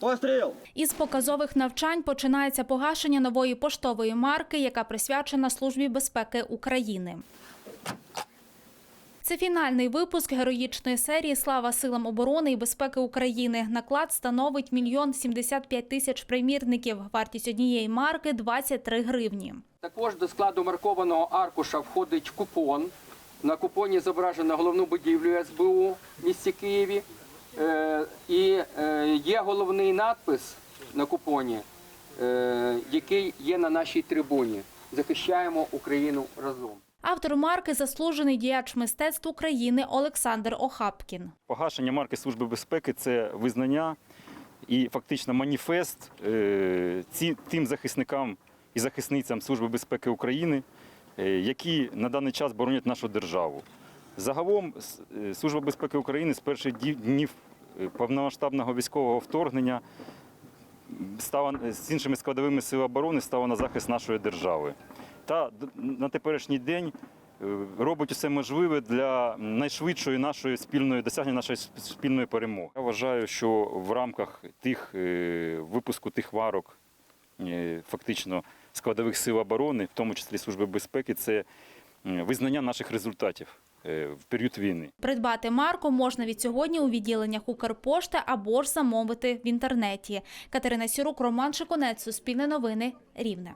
Постріл! Із показових навчань починається погашення нової поштової марки, яка присвячена Службі безпеки України. Це фінальний випуск героїчної серії Слава силам оборони і безпеки України. Наклад становить мільйон 75 тисяч примірників. Вартість однієї марки 23 гривні. Також до складу маркованого аркуша входить купон. На купоні зображено головну будівлю СБУ в місті Києві. Е, І е, є головний надпис на купоні, е, який є на нашій трибуні. Захищаємо Україну разом. Автор марки заслужений діяч мистецтв України Олександр Охапкін. Погашення марки Служби безпеки це визнання і фактично маніфест ці, тим захисникам і захисницям Служби безпеки України, які на даний час боронять нашу державу. Загалом е, Служба безпеки України з перших днів е, повномасштабного військового вторгнення стала з іншими складовими сил оборони стала на захист нашої держави. Та на теперішній день е, робить усе можливе для найшвидшої нашої спільної досягнення нашої спільної перемоги. Я вважаю, що в рамках тих е, випуску тих варок, е, фактично складових сил оборони, в тому числі Служби безпеки, це визнання наших результатів е, в період війни. Придбати марку можна від сьогодні у відділеннях Укрпошти або ж замовити в інтернеті. Катерина Сірук, Роман Шиконець, Суспільне новини, Рівне.